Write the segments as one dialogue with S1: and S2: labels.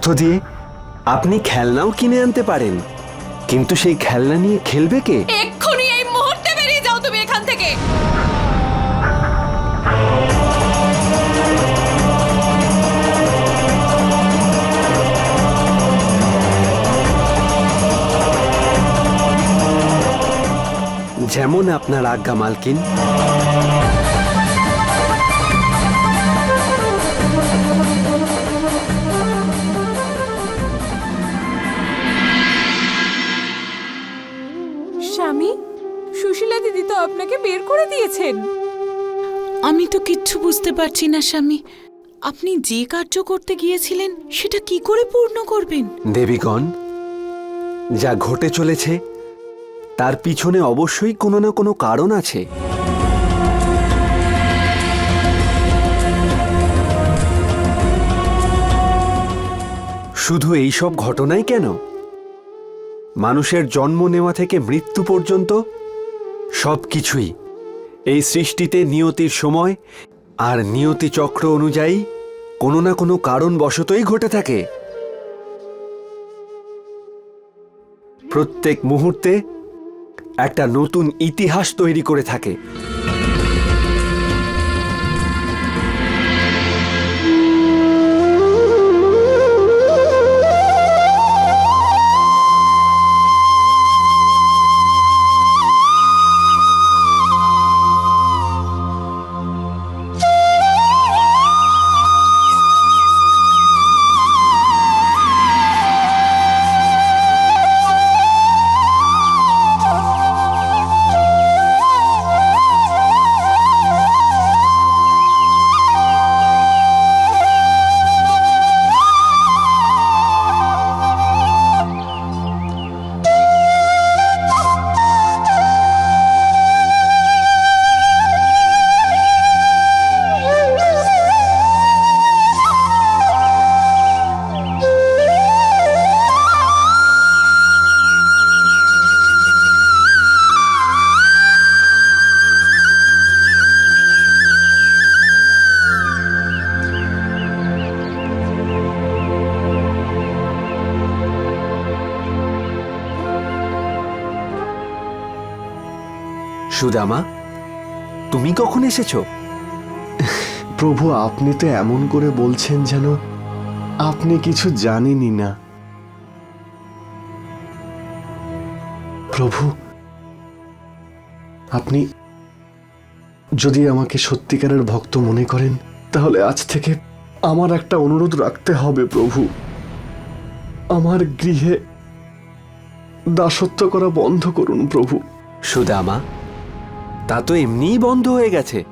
S1: অর্থ দিয়ে আপনি খেলনাও কিনে আনতে পারেন। কিন্তু সেই খেলনা নিয়ে খেলবে কে?
S2: এক্ষুনি এই মুহূর্তে বেরিয়ে যাও তুমি এখান থেকে।
S1: যেমন আপনার আজ্ঞা মালকিন।
S2: বের করে দিয়েছেন
S3: আমি তো কিচ্ছু বুঝতে পারছি না, স্বামী। আপনি যে কার্য করতে গিয়েছিলেন, সেটা কি করে পূর্ণ করবেন?
S1: দেবীগণ, যা ঘটে চলেছে, তার পিছনে অবশ্যই কোনো না কোনো কারণ আছে। শুধু এই সব ঘটনাই কেন? মানুষের জন্ম নেওয়া থেকে মৃত্যু পর্যন্ত সব কিছুই এই সৃষ্টিতে নিয়তির সময় আর নিয়তি চক্র অনুযায়ী কোনো না কোনো কারণ বশতই ঘটে থাকে। প্রত্যেক মুহূর্তে একটা নতুন ইতিহাস তৈরি করে থাকে। সুদামা তুমি কখন এসেছ?
S4: প্রভু আপনি তো এমন করে বলছেন যেন আপনি কিছু জানেনই না। প্রভু আপনি যদি আমাকে সত্যিকারের ভক্ত মনে করেন তাহলে আজ থেকে আমার একটা অনুরোধ রাখতে হবে প্রভু। আমার গৃহে দাসত্ব করা বন্ধ করুন প্রভু।
S1: সুদামা তা তো এমনিই বন্ধ হয়ে গেছে।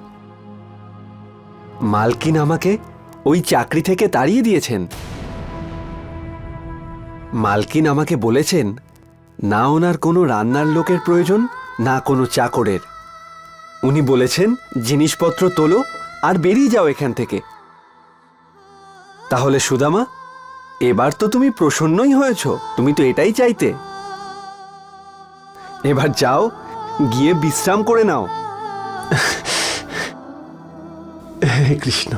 S1: মালকিন আমাকে ওই চাকরি থেকে তাড়িয়ে দিয়েছেন। মালকিন আমাকে বলেছেন, না ওনার কোনো রান্নার লোকের প্রয়োজন, না কোনো চাকরের। উনি বলেছেন, জিনিসপত্র তোলো আর বেরিয়ে যাও এখান থেকে। তাহলে সুদামা, এবার তো তুমি প্রসন্নই হয়েছ, তুমি তো এটাই চাইতে। এবার যাও গিয়ে বিশ্রাম করে নাও।
S4: হে কৃষ্ণ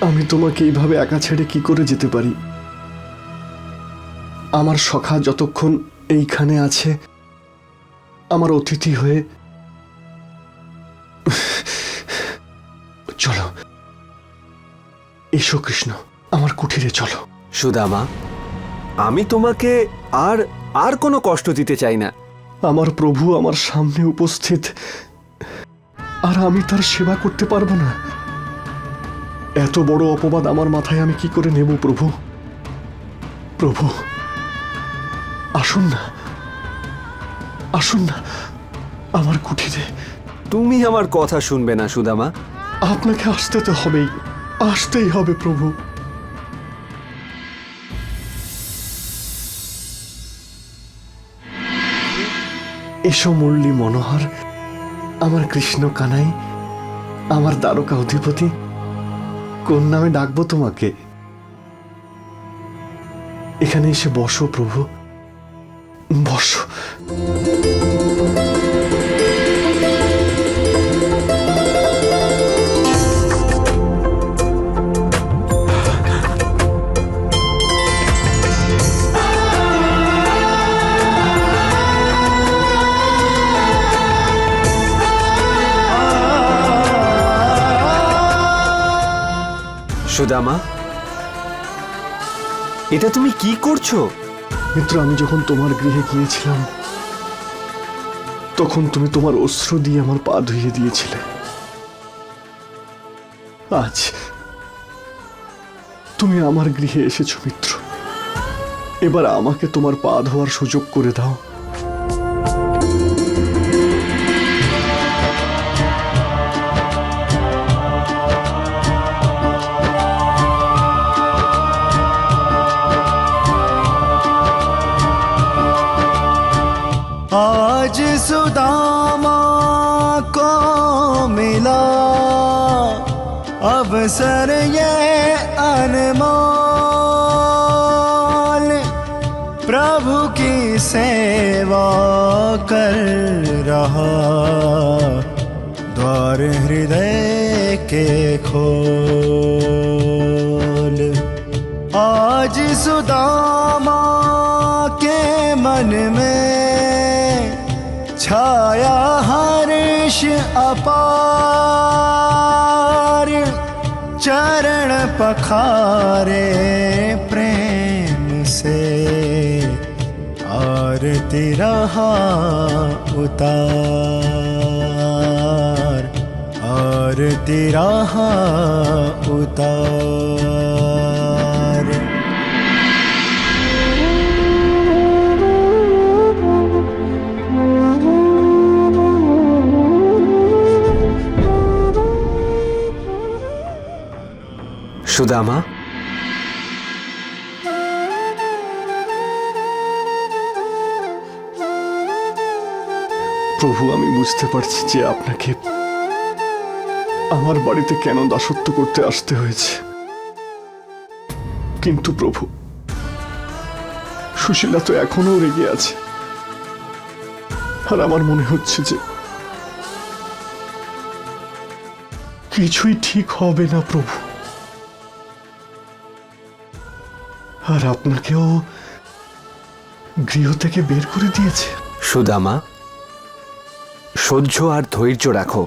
S4: আমি তোমাকে এইভাবে একা ছেড়ে কি করে যেতে পারি? আমার সখা যতক্ষণ এইখানে আছে আমার অতিথি হয়ে চলো। এসো কৃষ্ণ আমার কুঠিরে চলো।
S1: সুদামা আমি তোমাকে আর আর কোনো কষ্ট দিতে চাই না।
S4: আমার প্রভু আমার সামনে উপস্থিত। আর আমি তার সেবা করতে পারব না। এত বড় অপবাদ আমার মাথায় আমি কি করে নেব প্রভু? প্রভু আসুন না। আসুন না আমার কুঠিরে।
S1: তুমি আমার কথা শুনবে না সুদামা।
S4: আপনাকে আসতে তো হবেই। আসতেই হবে প্রভু। এসো মুরলী মনোহর, আমার কৃষ্ণ কানাই, আমার দ্বারকা অধিপতি, কোন নামে ডাকবো তোমাকে? এখানে এসে বসো প্রভু। বসো।
S1: সুদামা এটা তুমি কি করছ?
S4: মিত্র, আমি যখন তোমার গৃহে গিয়েছিলাম, তখন তুমি তোমার অশ্রু দিয়ে আমার পা ধুইয়ে দিয়েছিলে। আজ তুমি আমার গৃহে এসেছ, মিত্র। এবার আমাকে তোমার পা ধোয়ার সুযোগ করে দাও।
S5: अवसर ये अनमोल। प्रभु की सेवा कर रहा। द्वार हृदय के खोल। आज सुदामा के मन में छाया हर्ष अपार। चरण पखारे प्रेम से आरती रहा उतार। आरती रहा उतार।
S1: সুদামা?
S4: প্রভু, আমি বুঝতে পারছি যে আপনাকে আমার বাড়িতে কেন দাসত্ব করতে আসতে হয়েছে। কিন্তু প্রভু, সুশীলা তো এখনও রেগে আছে। আর আমার মনে হচ্ছে যে কিছুই ঠিক হবে না প্রভু। আর আপনাকেও গৃহ থেকে বের করে দিয়েছে।
S1: সুদামা সহ্য আর ধৈর্য রাখো।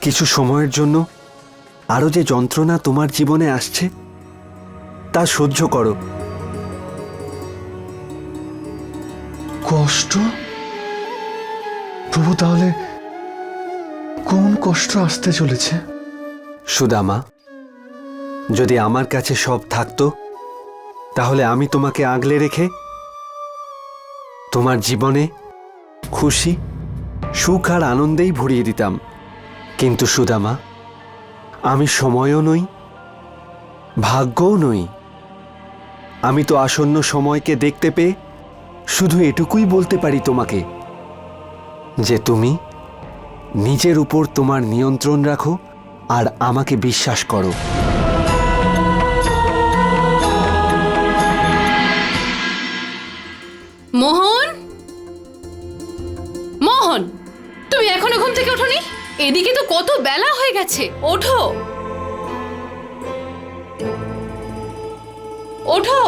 S1: কিছু সময়ের জন্য আরও যে যন্ত্রণা তোমার জীবনে আসছে তা সহ্য করো।
S4: কষ্ট? প্রভু তাহলে কোন কষ্ট আসতে চলেছে?
S1: সুদামা যদি আমার কাছে সব থাকতো, তাহলে আমি তোমাকে আগলে রেখে তোমার জীবনে খুশি, সুখ আর আনন্দেই ভরিয়ে দিতাম। কিন্তু সুদামা, আমি সময়ও নই, ভাগ্যও নই। আমি তো আসন্ন সময়কে দেখতে পেয়ে শুধু এটুকুই বলতে পারি তোমাকে যে তুমি নিজের উপর তোমার নিয়ন্ত্রণ রাখো আর আমাকে বিশ্বাস করো।
S2: গেছে ওঠো। ওঠো।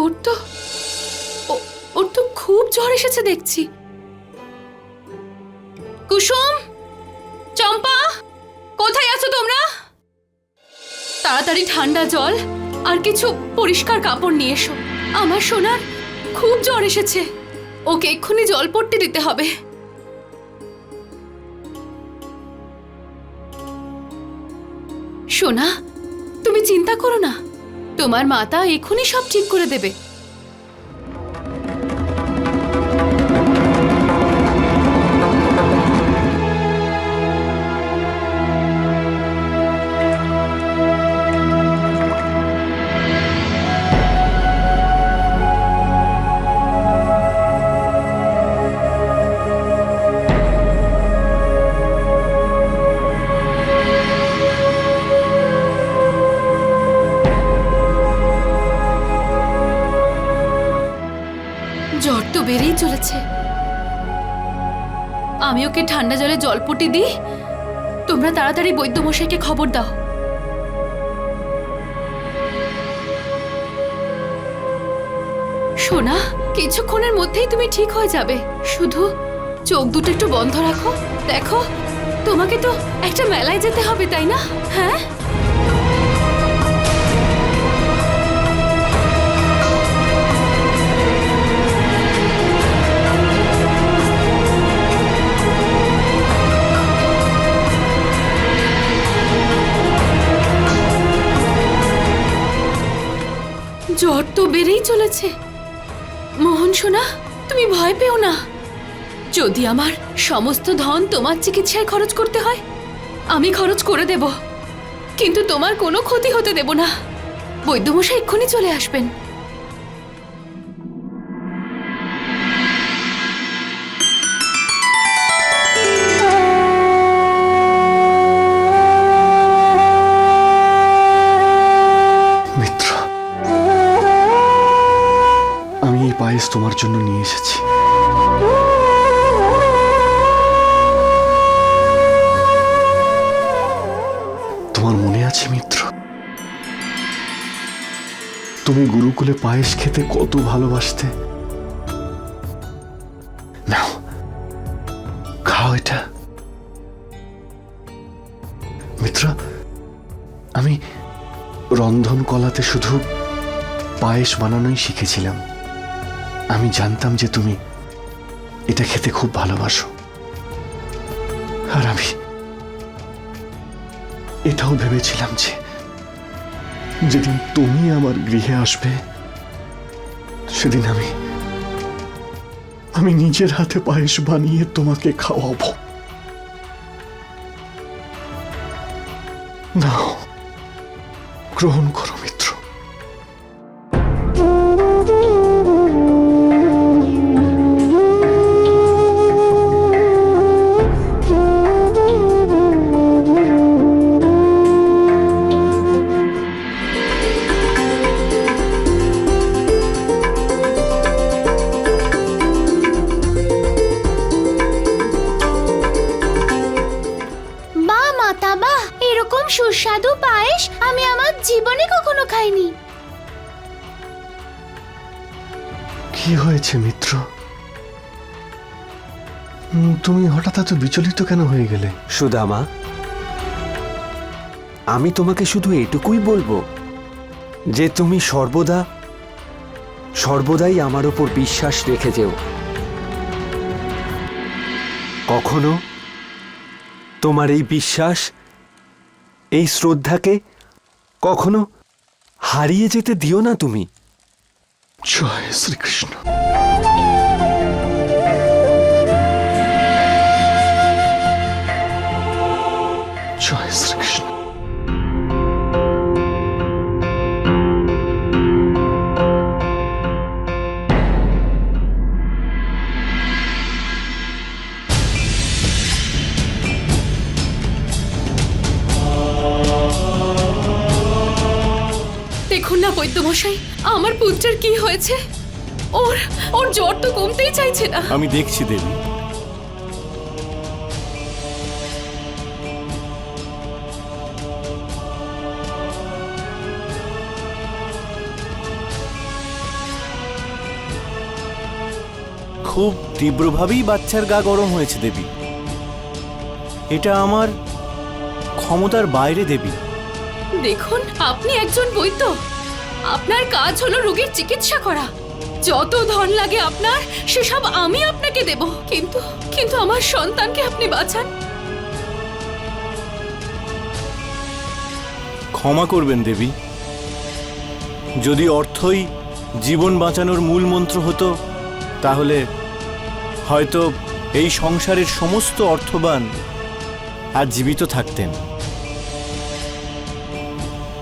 S2: ওর তো ওর তো খুব জ্বর এসেছে দেখছি। কুসুম, চম্পা, কোথায় আছো তোমরা? তাড়াতাড়ি ঠান্ডা জল। আর কিছু পরিষ্কার কাপড় নিয়ে এসো। আমার সোনার খুব জ্বর এসেছে। ওকে এক্ষুনি জল পড়তে দিতে হবে। সোনা, তুমি চিন্তা করো না। তোমার মাতা এক্ষুনি সব ঠিক করে দেবে। আমি ওকে ঠান্ডা জলে জলপটি দিই? তোমরা তাড়াতাড়ি বৈদ্যমশাইকে খবর দাও। সোনা, কিছুক্ষণের মধ্যেই তুমি ঠিক হয়ে যাবে। শুধু চোখ দুটো একটু বন্ধ রাখো। দেখো, তোমাকে তো একটা মেলায় যেতে হবে, তাই না? হ্যাঁ? জ্বর তো বেড়েই চলেছে। মোহন সোনা, তুমি ভয় পেও না। যদি আমার সমস্ত ধন তোমার চিকিৎসায় খরচ করতে হয়, আমি খরচ করে দেব। কিন্তু তোমার কোনো ক্ষতি হতে দেব না। বৈদ্যমশাই এক্ষুনি চলে আসবেন।
S4: তোমার জন্য নিয়ে এসেছি। তোমার মনে আছে মিত্র? তুমি গুরুকুলে পায়েস খেতে কত ভালোবাসতে? নাও, খাও এটা। মিত্র, আমি রন্ধন কলাতে শুধু পায়েস বানানোই শিখেছিলাম। আমি জানতাম যে তুমি এটা খেতে খুব ভালোবাসো। আর আমি এটাও ভেবেছিলাম যে যেদিন তুমি আমার গৃহে আসবে, সেদিন আমি আমি নিজের হাতে পায়েস বানিয়ে তোমাকে খাওয়াবো। নাও, গ্রহণ করো। এত বিচলিত কেন হয়ে গেলে?
S1: সুদামা আমি তোমাকে শুধু এটুকুই বলব যে তুমি সর্বদা সর্বদাই আমার ওপর বিশ্বাস রেখে যেও। কখনো তোমার এই বিশ্বাস এই শ্রদ্ধাকে কখনো হারিয়ে যেতে দিও না তুমি।
S4: জয় শ্রীকৃষ্ণ। জয় শ্রীকৃষ্ণ।
S2: দেখুন না বৈদ্যমশাই আমার পুত্রের কি হয়েছে? ওর ওর জ্বর তো কমতেই চাইছে না।
S6: আমি দেখছি দেবী। খুব তীব্রভাবেই বাচ্চার গা গরম হয়েছে দেবী। এটা আমার ক্ষমতার বাইরে দেবী।
S2: দেখুন আপনি একজন বৈদ্য। আপনার কাজ হলো রোগীর চিকিৎসা করা। যত ধন লাগে আপনার সেসব আমি আপনাকে দেব। কিন্তু কিন্তু আমার সন্তানকে আপনি বাঁচান।
S6: ক্ষমা করবেন দেবী। যদি অর্থই জীবন বাঁচানোর মূল মন্ত্র হতো তাহলে হয়তো এই সংসারের সমস্ত অর্থবান আর জীবিত থাকতেন।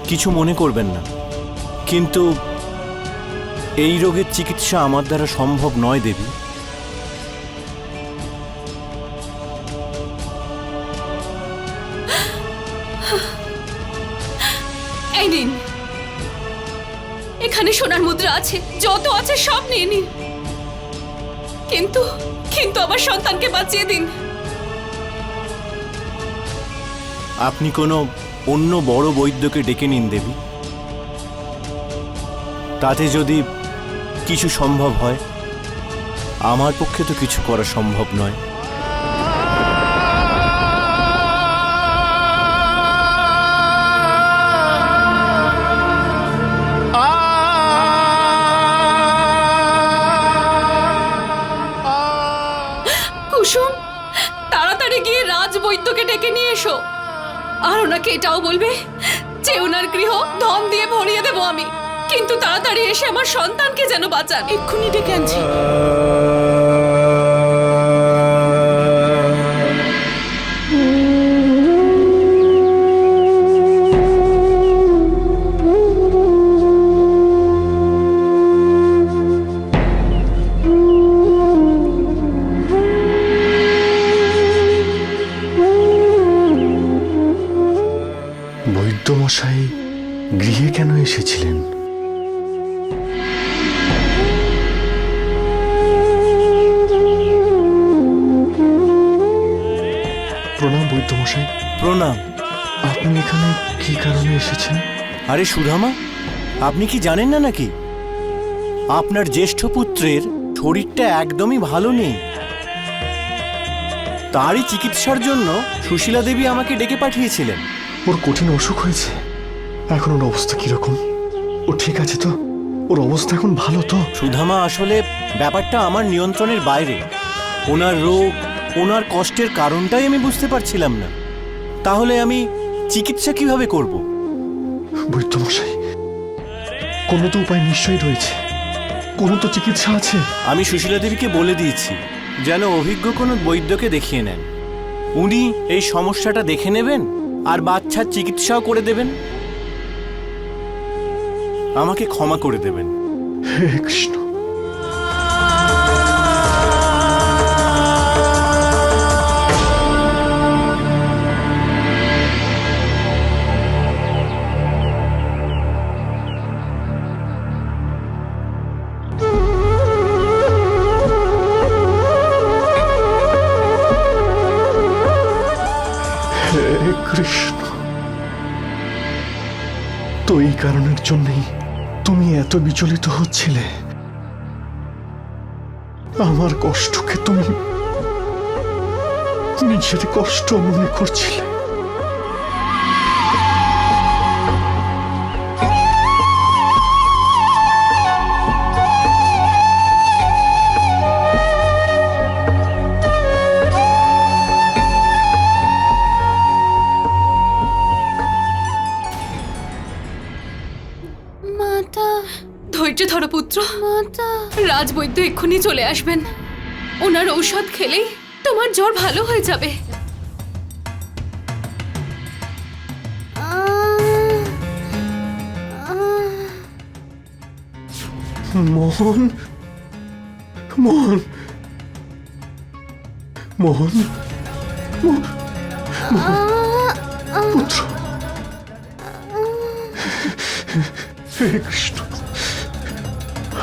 S6: কিছু মনে করবেন না। কিন্তু এই রোগের চিকিৎসা আমার দ্বারা সম্ভব নয়, দেবী।
S2: এখানে সোনার মুদ্রা আছে, যত আছে সব নিয়ে নিন। কিন্তু কিন্তু আমার সন্তানকে বাঁচিয়ে দিন।
S6: আপনি কোনো অন্য বড় বৈদ্যকে ডেকে নিন, দেবী। তাতে যদি কিছু সম্ভব হয়, আমার পক্ষে তো কিছু করা সম্ভব নয়।
S2: কুসুম, তাড়াতাড়ি গিয়ে রাজ বৈদ্যকে ডেকে নিয়ে এসো। আর ওনাকে এটাও বলবে যে ওনার গৃহ ধন দিয়ে ভরিয়ে দেবো আমি। কিন্তু তাড়াতাড়ি এসে আমার সন্তানকে যেন বাঁচান।
S3: এক্ষুনি ডেকে আনছি।
S4: প্রণাম বৈদ্যমশাই
S6: প্রণাম।
S4: আপনি এখানে কি কারণে এসেছেন?
S6: আরে সুধামা আপনি কি জানেন না নাকি? আপনার জ্যেষ্ঠ পুত্রের শরীরটা একদমই ভালো নেই। তারই চিকিৎসার জন্য সুশীলা দেবী আমাকে ডেকে পাঠিয়েছিলেন।
S4: ওর কঠিন অসুখ হয়েছে। এখন ওর অবস্থা কীরকম? ও ঠিক আছে তো? ওর অবস্থা এখন ভালো তো?
S6: সুধামা আসলে ব্যাপারটা আমার নিয়ন্ত্রণের বাইরে। ওনার রোগ ওনার কষ্টের কারণটাই আমি বুঝতে পারছিলাম না। তাহলে আমি চিকিৎসা কীভাবে করব?
S4: বৈদ্যমশাই কোনো তো উপায় নিশ্চয়ই রয়েছে। কোনো তো চিকিৎসা আছে।
S6: আমি সুশীলা দেবীকে বলে দিয়েছি যেন অভিজ্ঞ কোনো বৈদ্যকে দেখিয়ে নেন। উনি এই সমস্যাটা দেখে নেবেন আর বাচ্চার চিকিৎসাও করে দেবেন। আমাকে ক্ষমা করে দেবেন।
S4: হে কৃষ্ণ জন্যই তুমি এত বিচলিত হচ্ছিলে। আমার কষ্টকে তুমি নিজের কষ্ট মনে করছিলে।
S7: মাতা।
S2: ধৈর্য ধরো পুত্র।
S7: মাতা।
S2: রাজবৈদ্য এক্ষুনি চলে আসবেন। ওনার ঔষধ খেলেই তোমার জ্বর ভালো হয়ে যাবে।
S4: মোহন মোহন মোহন মো- পুত্র। হে কৃষ্ণ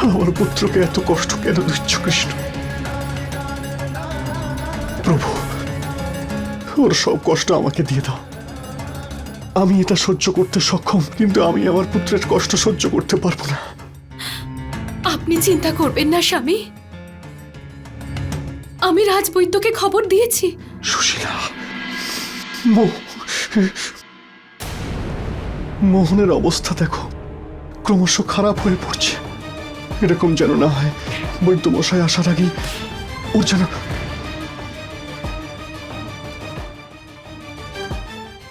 S4: আমার পুত্রকে এত কষ্ট কেন দিচ্ছ কৃষ্ণ? প্রভু ওর সব কষ্ট আমাকে দিয়ে দাও। আমি এটা সহ্য করতে সক্ষম কিন্তু আমি আমার পুত্রের কষ্ট সহ্য করতে পারব না।
S2: আপনি চিন্তা করবেন না স্বামী। আমি রাজবৈদ্যকে খবর দিয়েছি।
S4: সুশীলা মোহনের অবস্থা দেখো। ক্রমশ খারাপ হয়ে পড়ছে। এরকম যেন না হয় বৈদ্য মশাই আসার আগেই ওর যেন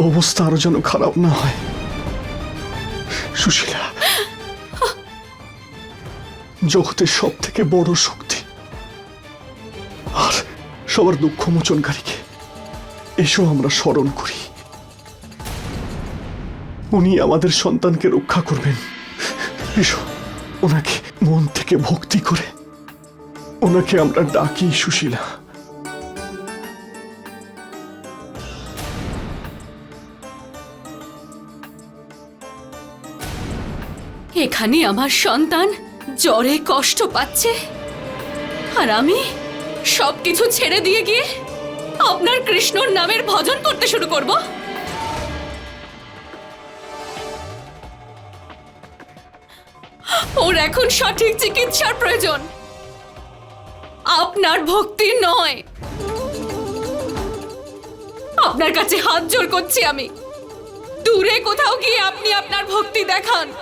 S4: অবস্থা আরও যেন খারাপ না হয়। সুশীলা, জগতের সব থেকে বড় শক্তি আর সবার দুঃখ মোচনকারীকে। এসো আমরা স্মরণ করি। উনি আমাদের সন্তানকে রক্ষা করবেন। ওনাকে মন থেকে ভক্তি করে, ওনাকে আমরা ডাকি সুশীলা।
S2: এখানে আমার সন্তান জ্বরে কষ্ট পাচ্ছে। আর আমি সবকিছু ছেড়ে দিয়ে গিয়ে আপনার কৃষ্ণর নামের ভজন করতে শুরু করব। ওর এখন সঠিক চিকিৎসার প্রয়োজন। আপনার ভক্তি নয়। আপনার কাছে হাত জোর করছি আমি। দূরে কোথাও গিয়ে আপনি আপনার ভক্তি দেখান।